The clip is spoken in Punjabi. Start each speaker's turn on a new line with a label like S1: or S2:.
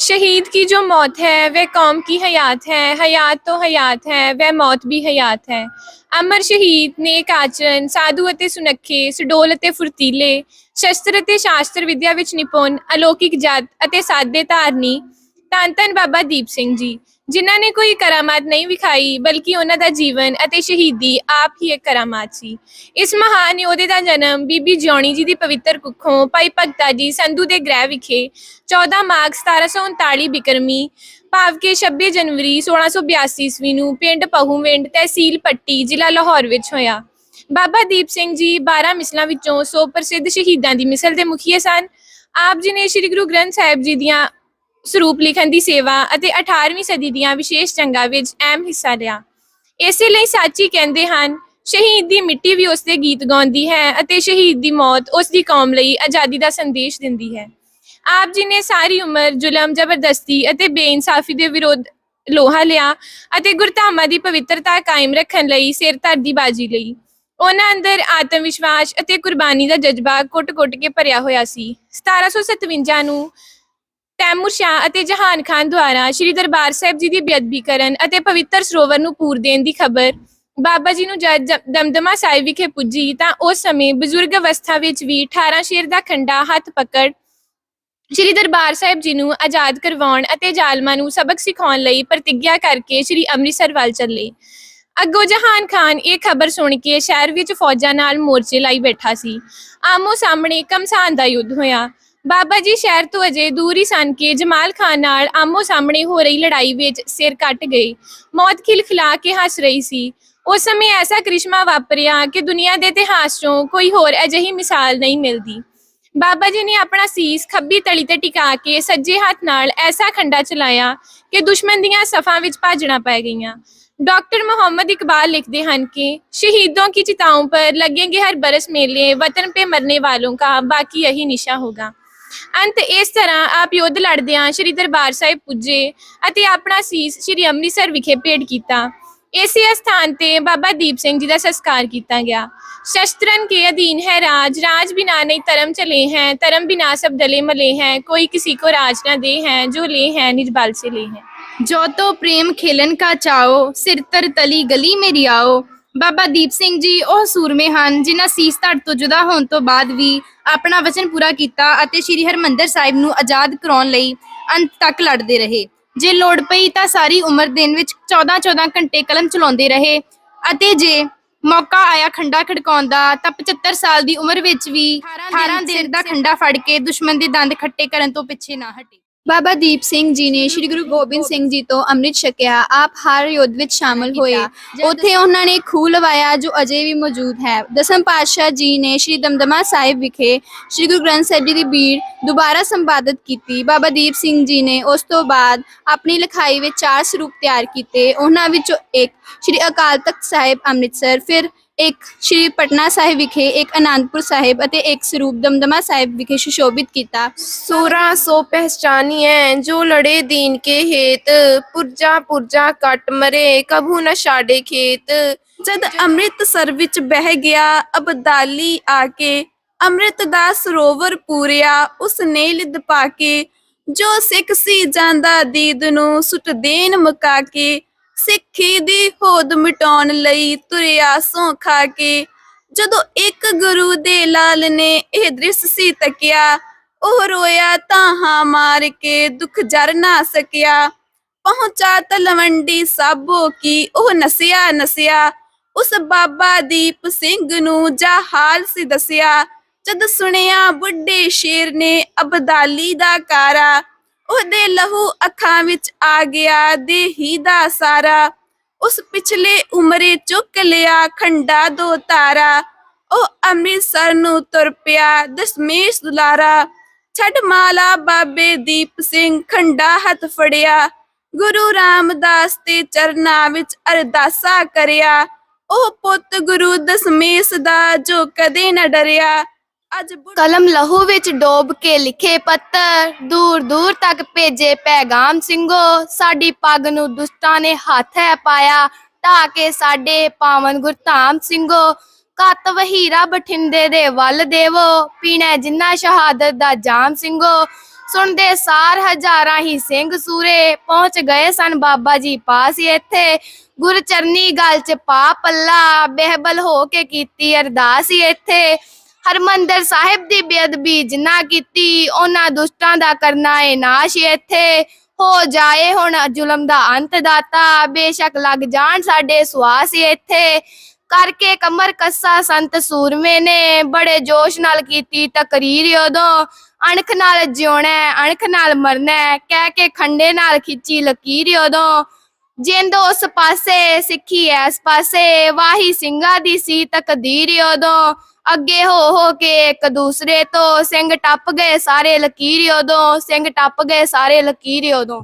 S1: शहीद की जो मौत है, वह कौम की हयात है। हयात तो हयात है, वह मौत भी हयात है। ਅਮਰ ਸ਼ਹੀਦ ਨੇ ਕਾਚਨ ਸਾਧੂ ਅਤੇ ਸੁਨੱਖੇ ਸਡੋਲ ਅਤੇ ਫੁਰਤੀਲੇ ਸ਼ਸਤਰ ਅਤੇ ਸ਼ਾਸਤਰ ਵਿਦਿਆ ਵਿੱਚ ਨਿਪੁੰਨ ਅਲੌਕਿਕ ਜਤ ਅਤੇ ਸਾਦੇ ਧਾਰਨੀ ਧੰਨ ਧੰਨ ਬਾਬਾ ਦੀਪ ਸਿੰਘ ਜੀ ਜਿਨ੍ਹਾਂ ਨੇ ਕੋਈ ਕਰਾਮਾਤ ਨਹੀਂ ਵਿਖਾਈ, ਬਲਕਿ ਉਹਨਾਂ ਦਾ ਜੀਵਨ ਅਤੇ ਸ਼ਹੀਦੀ ਆਪ ਹੀ ਇੱਕ ਕਰਾਮਾਤ ਸੀ। ਇਸ ਮਹਾਨ ਯੋਧੇ ਦਾ ਜਨਮ ਬੀਬੀ ਜਿਉਣੀ ਜੀ ਦੀ ਪਵਿੱਤਰ ਕੁੱਖੋਂ ਭਾਈ ਭਗਤਾ ਜੀ ਸੰਧੂ ਦੇ ਗ੍ਰਹਿ ਵਿਖੇ 14 ਮਾਰਚ 1739 ਬਿਕਰਮੀ, ਭਾਵ ਕਿ 26 ਜਨਵਰੀ 1682 ਈਸਵੀ ਨੂੰ ਪਿੰਡ ਪਹੂਵਿੰਡ ਤਹਿਸੀਲ ਪੱਟੀ, ਜ਼ਿਲ੍ਹਾ ਲਾਹੌਰ ਵਿੱਚ ਹੋਇਆ। ਬਾਬਾ ਦੀਪ ਸਿੰਘ ਜੀ 12 ਮਿਸਲਾਂ ਵਿੱਚੋਂ 100 ਪ੍ਰਸਿੱਧ ਸ਼ਹੀਦਾਂ ਦੀ ਮਿਸਲ ਦੇ ਮੁਖੀਏ ਸਨ। ਆਪ ਜੀ ਨੇ ਸ੍ਰੀ ਗੁਰੂ ਗ੍ਰੰਥ ਸਾਹਿਬ ਜੀ ਦੀਆਂ ਸਰੂਪ ਲਿਖਣ ਦੀ ਸੇਵਾ ਅਤੇ 18ਵੀਂ ਸਦੀ ਦੀਆਂ ਵਿਸ਼ੇਸ਼ ਜੰਗਾਂ ਵਿੱਚ ਅਹਿਮ ਹਿੱਸਾ ਲਿਆ। ਇਸੇ ਲਈ ਸਾਚੀ ਕਹਿੰਦੇ ਹਨ, ਸ਼ਹੀਦ ਦੀ ਮਿੱਟੀ ਵੀ ਉਸ ਦੇ ਗੀਤ ਗਾਉਂਦੀ ਹੈ ਅਤੇ ਸ਼ਹੀਦ ਦੀ ਮੌਤ ਉਸ ਦੀ ਕੌਮ ਲਈ ਆਜ਼ਾਦੀ ਦਾ ਸੰਦੇਸ਼ ਦਿੰਦੀ ਹੈ। ਆਪ ਜੀ ਨੇ ਸਾਰੀ ਉਮਰ ਜ਼ੁਲਮ, ਜ਼ਬਰਦਸਤੀ ਅਤੇ ਬੇਇਨਸਾਫੀ ਦੇ ਵਿਰੋਧ ਲੋਹਾ ਲਿਆ ਅਤੇ ਗੁਰਧਾਮਾਂ ਦੀ ਪਵਿੱਤਰਤਾ ਕਾਇਮ ਰੱਖਣ ਲਈ ਸਿਰ ਧਰ ਦੀ ਬਾਜੀ ਲਈ। ਉਹਨਾਂ ਅੰਦਰ ਆਤਮ ਵਿਸ਼ਵਾਸ ਅਤੇ ਕੁਰਬਾਨੀ ਦਾ ਜਜ਼ਬਾ ਕੁੱਟ-ਕੁੱਟ ਕੇ ਭਰਿਆ ਹੋਇਆ ਸੀ। 1757 ਨੂੰ ਤੈਮੂਰ ਸ਼ਾਹ ਅਤੇ ਜਹਾਨ ਖਾਨ ਦੁਆਰਾ ਸ੍ਰੀ ਦਰਬਾਰ ਸਾਹਿਬ ਜੀ ਦੀ ਬੇਅਦਬੀ ਕਰਨ ਅਤੇ ਪਵਿੱਤਰ ਸਰੋਵਰ ਨੂੰ ਪੂਰ ਦੇਣ ਦੀ ਖਬਰ ਬਾਬਾ ਜੀ ਨੂੰ ਜਦ ਦਮਦਮਾ ਸਾਹਿਬ ਵਿਖੇ ਪੁੱਜੀ ਤਾਂ ਉਸ ਸਮੇਂ ਬਜ਼ੁਰਗ ਅਵਸਥਾ ਵਿੱਚ ਵੀ 18 ਸ਼ੇਰ ਦਾ ਖੰਡਾ ਹੱਥ ਪਕੜ ਸ੍ਰੀ ਦਰਬਾਰ ਸਾਹਿਬ ਜੀ ਨੂੰ ਆਜ਼ਾਦ ਕਰਵਾਉਣ ਅਤੇ ਜ਼ਾਲਮਾਂ ਨੂੰ ਸਬਕ ਸਿਖਾਉਣ ਲਈ ਪ੍ਰਤੀਗਿਆ ਕਰਕੇ ਸ੍ਰੀ ਅੰਮ੍ਰਿਤਸਰ ਵੱਲ ਚੱਲੇ। ਅੱਗੋਂ ਜਹਾਨ ਖਾਨ ਇਹ ਖਬਰ ਸੁਣ ਕੇ ਸ਼ਹਿਰ ਵਿੱਚ ਫੌਜਾਂ ਨਾਲ ਮੋਰਚੇ ਲਾਈ ਬੈਠਾ ਸੀ। ਆਮੋ ਸਾਹਮਣੇ ਕਮਸਾਨ ਦਾ ਯੁੱਧ ਹੋਇਆ। ਬਾਬਾ ਜੀ ਸ਼ਹਿਰ ਤੋਂ ਅਜੇ ਦੂਰ ਹੀ ਸਨ ਕਿ ਜਮਾਲ ਖਾਨ ਨਾਲ ਆਮੋ ਸਾਹਮਣੇ ਹੋ ਰਹੀ ਲੜਾਈ ਵਿੱਚ ਸਿਰ ਕੱਟ ਗਏ ਮੌਤ ਖਿਲਖਿਲਾ ਕੇ ਹੱਸ ਰਹੀ ਸੀ ਉਸ ਸਮੇਂ ਐਸਾ ਕ੍ਰਿਸ਼ਮਾ ਵਾਪਰਿਆ ਕਿ ਦੁਨੀਆ ਦੇ ਇਤਿਹਾਸ 'ਚੋਂ ਕੋਈ ਹੋਰ ਅਜਿਹੀ ਮਿਸਾਲ ਨਹੀਂ ਮਿਲਦੀ ਬਾਬਾ ਜੀ ਨੇ ਆਪਣਾ ਸੀਸ ਖੱਬੀ ਤਲੀ ਤੇ ਟਿਕਾ ਕੇ ਸੱਜੇ ਹੱਥ ਨਾਲ ਐਸਾ ਖੰਡਾ ਚਲਾਇਆ ਕਿ ਦੁਸ਼ਮਣ ਦੀਆਂ ਸਫਾਂ ਵਿੱਚ ਭਾਜਣਾ ਪੈ ਗਈਆਂ डॉक्टर मोहम्मद इकबाल लिखते हैं कि शहीदों की चिताओं पर लगेंगे हर बरस मेले वतन पे मरने वालों का बाकी यही ਨਿਸ਼ਾ ਹੋਗਾ ਅੰਤ ਇਸ ਤਰ੍ਹਾਂ ਆਪ ਯੁੱਧ ਲੜਦਿਆਂ ਸ੍ਰੀ ਦਰਬਾਰ ਸਾਹਿਬ ਪੁੱਜੇ ਅਤੇ ਆਪਣਾ ਸੀਸ ਸ੍ਰੀ ਅੰਮ੍ਰਿਤਸਰ ਵਿਖੇ ਭੇਟ ਕੀਤਾ। ਇਸੇ ਅਸਥਾਨ ਤੇ ਬਾਬਾ ਦੀਪ ਸਿੰਘ ਜੀ ਦਾ ਸੰਸਕਾਰ ਕੀਤਾ ਗਿਆ। ਸ਼ਸਤਰਨ ਕੇ ਅਧੀਨ ਹੈ ਰਾਜ ਰਾਜ ਬਿਨਾ ਨਹੀਂ ਧਰਮ ਚਲੇ ਹੈ, ਧਰਮ ਬਿਨਾ ਸਭ ਦਲੇ ਮਲੇ ਹੈ, ਕੋਈ ਕਿਸੇ ਕੋ ਰਾਜ ਨਾ ਦੇ ਹੈ, ਜੋ ਲੇ ਹੈ ਨਿਰਬਲ ਸੇ ਲੇ ਹੈ।
S2: ਜੋ ਤੋ ਪ੍ਰੇਮ ਖੇਲਨ ਕਾ ਚਾਓ ਸਿਰ ਤਰ ਤਲੀ ਗਲੀ ਮੇਰੀ ਆਓ ਬਾਬਾ ਦੀਪ ਸਿੰਘ ਜੀ, ਉਹ ਸੂਰਮੇ ਹਨ, ਜਿਨ੍ਹਾਂ ਸੀਸ ਧੜ ਤੋਂ ਜੁਦਾ ਹੋਣ ਤੋਂ ਬਾਅਦ ਵੀ ਆਪਣਾ ਵਚਨ ਪੂਰਾ ਕੀਤਾ ਅਤੇ ਸ੍ਰੀ ਹਰਮੰਦਰ ਸਾਹਿਬ ਨੂੰ ਆਜ਼ਾਦ ਕਰਾਉਣ ਲਈ ਅੰਤ ਤੱਕ ਲੜਦੇ ਰਹੇ। ਜੇ ਲੋੜ ਪਈ ਤਾਂ ਸਾਰੀ ਉਮਰ ਦਿਨ ਵਿੱਚ 14-14 ਘੰਟੇ ਕਲਮ ਚਲਾਉਂਦੇ ਰਹੇ ਅਤੇ ਜੇ ਮੌਕਾ ਆਇਆ ਖੰਡਾ ਖੜਕਾਉਣ ਦਾ, ਤਾਂ 75 ਸਾਲ ਦੀ ਉਮਰ ਵਿੱਚ ਵੀ 18 ਦਿਨ ਦਾ ਖੰਡਾ ਫੜ ਕੇ ਦੁਸ਼ਮਣ ਦੇ ਦੰਦ ਖੱਟੇ ਕਰਨ ਤੋਂ ਪਿੱਛੇ ਨਾ ਹਟੇ।
S3: ਬਾਬਾ ਦੀਪ ਸਿੰਘ ਜੀ ਨੇ ਸ੍ਰੀ ਗੁਰੂ ਗੋਬਿੰਦ ਸਿੰਘ ਜੀ ਤੋਂ ਅੰਮ੍ਰਿਤ ਛਕਿਆ ਆਪ ਹਰ ਯੁੱਧ ਵਿੱਚ ਸ਼ਾਮਲ ਹੋਏ। ਉੱਥੇ ਉਹਨਾਂ ਨੇ ਖੂਹ ਲਵਾਇਆ ਜੋ ਅਜੇ ਵੀ ਮੌਜੂਦ ਹੈ। ਦਸਮ ਪਾਤਸ਼ਾਹ ਜੀ ਨੇ ਸ੍ਰੀ ਦਮਦਮਾ ਸਾਹਿਬ ਵਿਖੇ ਸ੍ਰੀ ਗੁਰੂ ਗ੍ਰੰਥ ਸਾਹਿਬ ਜੀ ਦੀ ਬੀੜ ਦੁਬਾਰਾ ਸੰਪਾਦਿਤ ਕੀਤੀ। ਬਾਬਾ ਦੀਪ ਸਿੰਘ ਜੀ ਨੇ ਉਸ ਤੋਂ ਬਾਅਦ ਆਪਣੀ ਲਿਖਾਈ ਵਿੱਚ ਚਾਰ ਸਰੂਪ ਤਿਆਰ ਕੀਤੇ। ਉਹਨਾਂ ਵਿੱਚੋਂ ਇੱਕ ਸ੍ਰੀ ਅਕਾਲ ਤਖਤ ਸਾਹਿਬ ਅੰਮ੍ਰਿਤਸਰ ਫਿਰ ਇੱਕ ਸ਼੍ਰੀ ਪਟਨਾ ਸਾਹਿਬ ਵਿਖੇ ਇੱਕ ਅਨੰਦਪੁਰ ਸਾਹਿਬ ਅਤੇ ਇੱਕ ਸਰੂਪ ਦਮਦਮਾ ਸਾਹਿਬ ਵਿਖੇ ਸੁਸ਼ੋਭਿਤ ਕੀਤਾ।
S4: ਸੂਰਾ ਸੋ ਪਹਿਚਾਨੀ ਹੈ ਜੋ ਲੜੇ ਦੀਨ ਕੇ ਹੇਤ, ਪੁਰਜਾ ਪੁਰਜਾ ਕੱਟ ਮਰੇ, ਕਭੂ ਨਾ ਛਾੜੇ ਖੇਤ। ਜਦ ਅੰਮ੍ਰਿਤਸਰ ਵਿੱਚ ਬਹਿ ਗਿਆ, ਅਬਦਾਲੀ ਆ ਕੇ ਅੰਮ੍ਰਿਤ ਦਾ ਸਰੋਵਰ ਪੂਰਿਆ, ਉਸ ਨੇ ਲਿਦ ਪਾ ਕੇ ਜੋ ਸਿੱਖ ਸੀ ਜਾਂਦਾ ਦੀਦ ਨੂੰ ਸੁੱਟ ਦੇਣ ਮਕਾ ਕੇ ਸਿੱਖੀ ਦੀ ਹੋਦ ਮਿਟਾਉਣ ਲਈ ਤੁਰਿਆ ਸੌਂ ਖਾ ਕੇ। ਜਦੋਂ ਇੱਕ ਗੁਰੂ ਦੇ ਲਾਲ ਨੇ ਇਹ ਦ੍ਰਿਸ਼ ਸੀ ਤੱਕਿਆ, ਉਹ ਰੋਇਆ ਤਾਂ ਹਾਂ ਮਾਰ ਕੇ ਦੁੱਖ ਜਰ ਨਾ ਸਕਿਆ। ਪਹੁੰਚਾ ਤਲਵੰਡੀ ਸਾਬੋ ਕੀ ਉਹ ਨਸਿਆ ਨਸਿਆ। ਉਸ ਬਾਬਾ ਦੀਪ ਸਿੰਘ ਨੂੰ ਜਾ ਹਾਲ ਸੀ ਦੱਸਿਆ। ਜਦ ਸੁਣਿਆ ਬੁੱਢੇ ਸ਼ੇਰ ਨੇ ਅਬਦਾਲੀ ਦਾ ਕਾਰਾ ਉਹਦੇ ਲਹੂ ਅੱਖਾਂ ਵਿੱਚ ਆ ਗਿਆ, ਦੇਹੀ ਦਾ ਸਾਰਾ। ਉਸ ਪਿਛਲੇ ਉਮਰੇ ਚੁੱਕ ਲਿਆ ਖੰਡਾ ਦੋ ਤਾਰਾ। ਉਹ ਅੰਮ੍ਰਿਤਸਰ ਨੂੰ ਤੁਰ ਪਿਆ, ਦਸਮੇਸ਼ ਦੁਲਾਰਾ। ਛੱਡ ਮਾਲਾ ਬਾਬੇ ਦੀਪ ਸਿੰਘ, ਖੰਡਾ ਹੱਥ ਫੜਿਆ। ਗੁਰੂ ਰਾਮਦਾਸ ਦੇ ਚਰਨਾਂ ਵਿੱਚ ਅਰਦਾਸਾ ਕਰਿਆ। ਉਹ ਪੁੱਤ ਗੁਰੂ ਦਸਮੇਸ਼ ਦਾ ਜੋ ਕਦੇ ਨਾ ਡਰਿਆ। ਅੱਜ
S2: ਕਲਮ ਲਹੂ ਵਿੱਚ ਡੋਬ ਕੇ ਲਿਖੇ ਪੱਤਰ, ਦੂਰ ਦੂਰ ਤੱਕ ਭੇਜੇ ਪੈਗਾਮ ਸਿੰਘੋ, ਸਾਡੀ ਪੱਗ ਨੂੰ ਦੁਸ਼ਟਾਂ ਨੇ ਹੱਥ ਹੈ ਪਾਇਆ ਢਾ ਕੇ ਸਾਡੇ ਪਾਵਨ ਗੁਰਧਾਮ ਸਿੰਘੋ, ਕਤ ਵਹੀਰਾ ਬਠਿੰਡੇ ਦੇ ਵੱਲ ਦੇਵੋ, ਪੀਣਾ ਜਿੰਨਾ ਸ਼ਹਾਦਤ ਦਾ ਜਾਮ ਸਿੰਘੋ। ਸੁਣਦੇ ਸਾਰ ਹਜ਼ਾਰਾਂ ਹੀ ਸਿੰਘ ਸੂਰੇ, ਪਹੁੰਚ ਗਏ ਸਨ ਬਾਬਾ ਜੀ ਪਾਸ ਇੱਥੇ। ਗੁਰਚਰਨੀ ਗੱਲ ਚ ਪਾ ਪੱਲਾ, ਬਹਿਬਲ ਹੋ ਕੇ ਕੀਤੀ ਅਰਦਾਸ ਇੱਥੇ। ਹਰਮੰਦਰ ਸਾਹਿਬ ਦੀ ਬੇਅਦਬੀ ਜਿੰਨਾ ਕੀਤੀ, ਉਹਨਾਂ ਦੁਸ਼ਟਾਂ ਦਾ ਕਰਨਾ ਏ ਨਾਸ਼ ਇੱਥੇ। ਹੋ ਜਾਏ ਹੁਣ ਜ਼ੁਲਮ ਦਾ ਅੰਤ ਦਾਤਾ, ਬੇਸ਼ੱਕ ਲੱਗ ਜਾਣ ਸਾਡੇ ਸਵਾਸ ਇੱਥੇ। ਕਰਕੇ ਕਮਰ ਕੱਸਾ ਸੰਤ ਸੂਰਮੇ ਨੇ, ਬੜੇ ਜੋਸ਼ ਨਾਲ ਕੀਤੀ ਤਕਰੀਰ ਉਦੋਂ। ਅਣਖ ਨਾਲ ਜਿਉਣਾ, ਅਣਖ ਨਾਲ ਮਰਨਾ, ਕਹਿ ਕੇ ਖੰਡੇ ਨਾਲ ਖਿੱਚੀ ਲਕੀਰ ਉਦੋਂ। ਜਿੰਦ ਉਸ ਪਾਸੇ, ਸਿੱਖੀ ਐਸ ਪਾਸੇ, ਵਾਹੀ ਸਿੰਘਾਂ ਦੀ ਸੀ ਤਕਦੀਰ ਉਦੋਂ। ਅੱਗੇ ਹੋ ਹੋ ਕੇ ਇੱਕ ਦੂਸਰੇ ਤੋਂ, ਸਿੰਘ ਟੱਪ ਗਏ ਸਾਰੇ ਲਕੀਰ ਉਦੋਂ, ਸਿੰਘ ਟੱਪ ਗਏ ਸਾਰੇ ਲਕੀਰ ਉਦੋਂ।